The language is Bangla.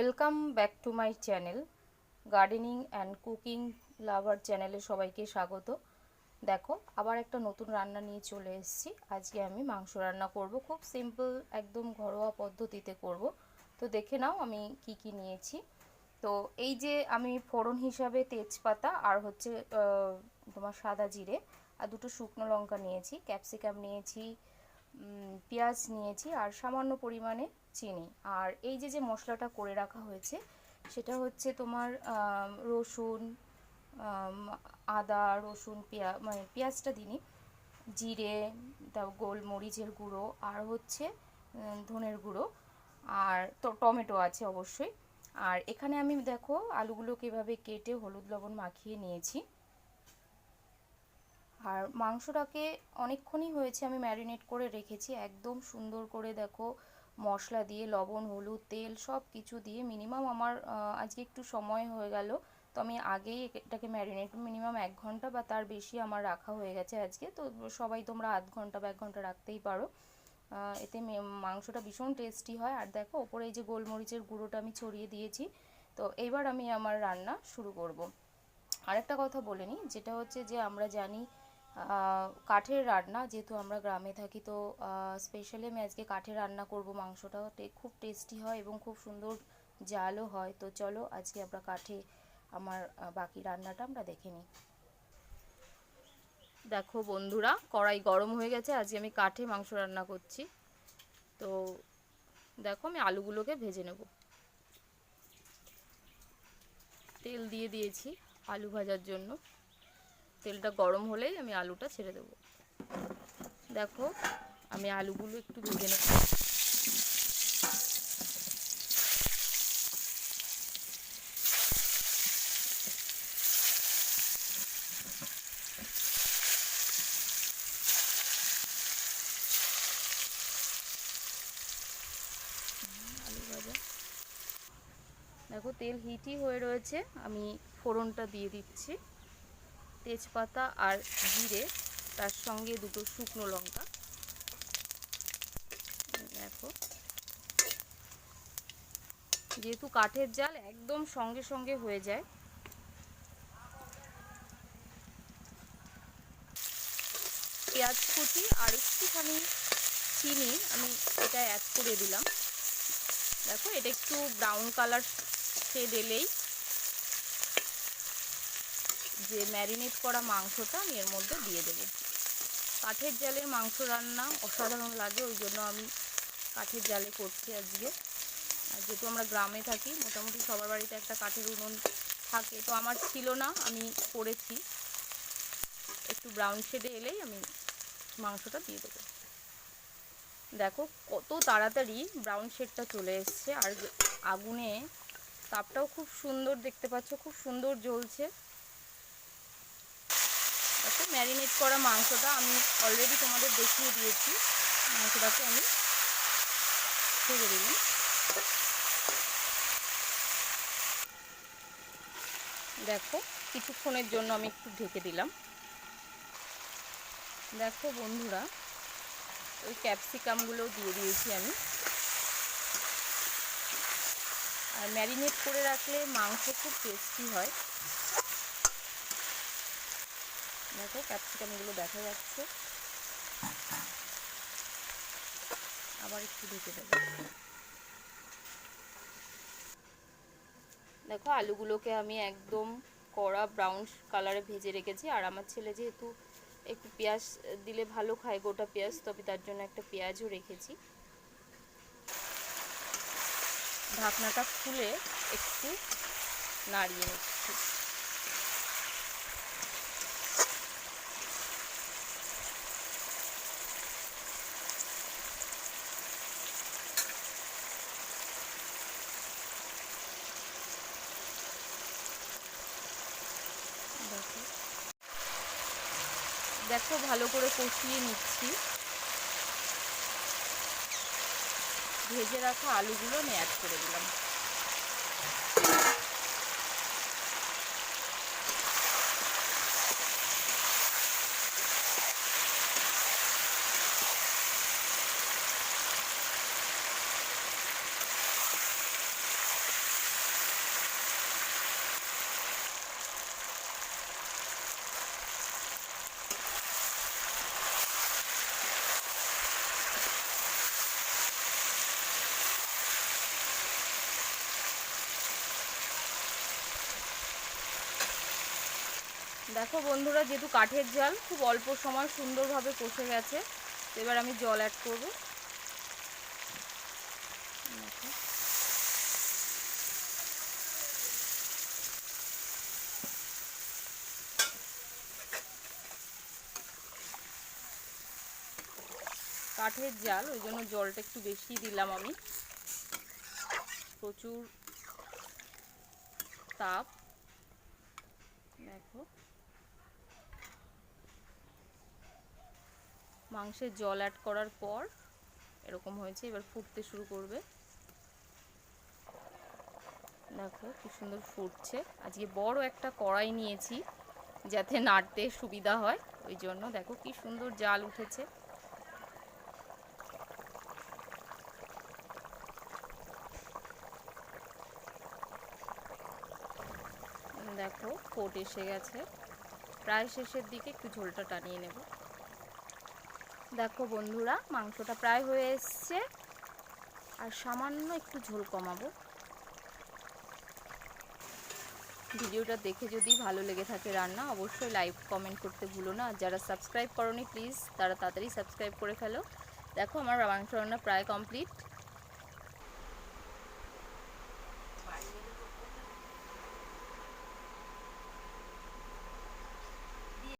Welcome back to my channel gardening and cooking lover চ্যানেলে সবাইকে স্বাগত। দেখো, আবার একটা নতুন রান্না নিয়ে চলে এসেছি। আজকে আমি মাংস রান্না করব, খুব সিম্পল একদম ঘরোয়া পদ্ধতিতে করব। তো দেখে নাও আমি কি কি নিয়েছি। তো এই যে আমি ফোড়ন হিসাবে তেজপাতা আর হচ্ছে তোমার সাদা জিরে আর দুটো শুকনো লঙ্কা নিয়েছি, ক্যাপসিকাম নিয়েছি পেঁয়াজ নিয়েছি আর সামান্য পরিমাণে চিনি। আর এই যে যে মশলাটা করে রাখা হয়েছে, সেটা হচ্ছে তোমার রসুন আদা, রসুন, পেঁয়া মানে পেঁয়াজটা দিনই জিরে তারপর গোলমরিচের গুঁড়ো আর হচ্ছে ধনের গুঁড়ো আর তো টমেটো আছে অবশ্যই। আর এখানে আমি দেখো আলুগুলোকে এভাবে কেটে হলুদ লবণ মাখিয়ে নিয়েছি। আর মাংসটাকে অনেকক্ষণই হয়েছে আমি ম্যারিনেট করে রেখেছি। একদম সুন্দর করে দেখো, মশলা দিয়ে, লবণ, হলুদ, তেল সব কিছু দিয়ে মিনিমাম আমার আজকে একটু সময় হয়ে গেল। তো আমি আগেই এটাকে ম্যারিনেট মিনিমাম এক ঘণ্টা বা তার বেশি আমার রাখা হয়ে গেছে আজকে। তো সবাই তোমরা আধ ঘণ্টা বা এক ঘণ্টা রাখতেই পারো। এতে মাংসটা ভীষণ টেস্টি হয়। আর দেখো, ওপরে এই যে গোলমরিচের গুঁড়োটা আমি ছড়িয়ে দিয়েছি। তো এবার আমি আমার রান্না শুরু করব। আরেকটা কথা বলে নিই, যেটা হচ্ছে যে আমরা জানি কাঠের রান্না, যেহেতু আমরা গ্রামে থাকি, তো স্পেশালি আমি আজকে কাঠে রান্না করব। মাংসটা খুব টেস্টি হয় এবং খুব সুন্দর জালও হয়। তো চলো, আজকে আমরা কাঠে আমার বাকি রান্নাটা আমরা দেখে নিই। দেখো বন্ধুরা, কড়াই গরম হয়ে গেছে। আজকে আমি কাঠে মাংস রান্না করছি। তো, দেখো আমি আলুগুলোকে ভেজে নেব। তেল দিয়ে দিয়েছি আলু ভাজার জন্য। তেলটা গরম হলেই আমি আলুটা ছেড়ে দেবো। দেখো, আমি আলুগুলো একটু ভেজে নেব। দেখো, তেল হিটই হয়ে রয়েছে। আমি ফোড়নটা দিয়ে দিচ্ছি। তেজপাতা আর জিরে, তার সঙ্গে দুটো শুকনো লঙ্কা। দেখো। যেহেতু কাঠের জাল, একদম সঙ্গে সঙ্গে হয়ে যায়। পেঁয়াজ কুচি আর একটুখানি চিনি আমি এটা অ্যাড করে দিলাম। দেখো, এটা একটু ব্রাউন কালার শেড এলেই যে ম্যারিনেট করা মাংসটা আমি এর মধ্যে দিয়ে দেবো। কাঠের জালে মাংস রান্না অসাধারণ লাগে, ওই জন্য আমি কাঠের জালে করছি আজকে। আর যেহেতু আমরা গ্রামে থাকি, মোটামুটি সবার বাড়িতে একটা কাঠের উনুন থাকে, তো আমার ছিল না, আমি করেছি। একটু ব্রাউন শেডে এলেই আমি মাংসটা দিয়ে দেবো। দেখো কত তাড়াতাড়ি ব্রাউন শেডটা চলে এসছে, আর আগুনে তাপটাও খুব সুন্দর দেখতে পাচ্ছ, খুব সুন্দর জ্বলছে। দেখো ম্যারিনেট করা মাংসটা আমি অলরেডি তোমাদের দেখিয়ে দিয়েছি। মাংসটাকে আমি ছেড়ে দিলাম। দেখো, কিছুক্ষণের জন্য আমি একটু ঢেকে দিলাম। দেখো বন্ধুরা, ওই ক্যাপসিকামগুলো দিয়ে দিয়েছি আমি। আর ম্যারিনেট করে রাখলে মাংস খুব টেস্টি হয়। দেখো ক্যাপসিকামগুলো দেখা যাচ্ছে। আবার একটু ঢেকে দেবো। দেখো, আলুগুলোকে আমি একদম কড়া ব্রাউন কালারে ভেজে রেখেছি। আর আমার ছেলে যেহেতু একটু পেঁয়াজ দিলে ভালো খায়, গোটা পেঁয়াজ তবে তার জন্য একটা পেঁয়াজও রেখেছি। ঢাকনাটা খুলে একটু নাড়িয়ে নিচ্ছি দেখো দেখো ভালো করে কষিয়ে নিচ্ছি। ভেজে রাখা আলুগুলো আমি অ্যাড করে দিলাম। দেখো বন্ধুরা, যেহেতু কাঠের জাল, খুব অল্প সময় সুন্দরভাবে কষে গেছে। এবার আমি জল অ্যাড করব। কাঠের জাল, ওই জন্য জলটা একটু বেশি দিলাম আমি। প্রচুর তাপ। দেখো। মাংসের জল অ্যাড করার পর এরকম হয়েছে, এবার ফুটতে শুরু করবে। দেখো কি সুন্দর ফুটছে। আজকে বড় একটা কড়াই নিয়েছি যাতে নাড়তে সুবিধা হয়, ওই জন্য দেখো কি সুন্দর জাল উঠেছে। দেখো, ফোট এসে গেছে। প্রায় শেষের দিকে একটু ঝোলটা টানিয়ে নেব। দেখো বন্ধুরা, মাংসটা প্রায় হয়ে এসছে। আর সামান্য একটু ঝোল কমাবো। ভিডিওটা দেখে যদি ভালো লেগে থাকে রান্না, অবশ্যই লাইক, কমেন্ট করতে ভুলো না। যারা সাবস্ক্রাইব করনি, প্লিজ, তারা তাড়াতাড়ি সাবস্ক্রাইব করে ফেলো। দেখো, আমার মাংস রান্না প্রায় কমপ্লিট।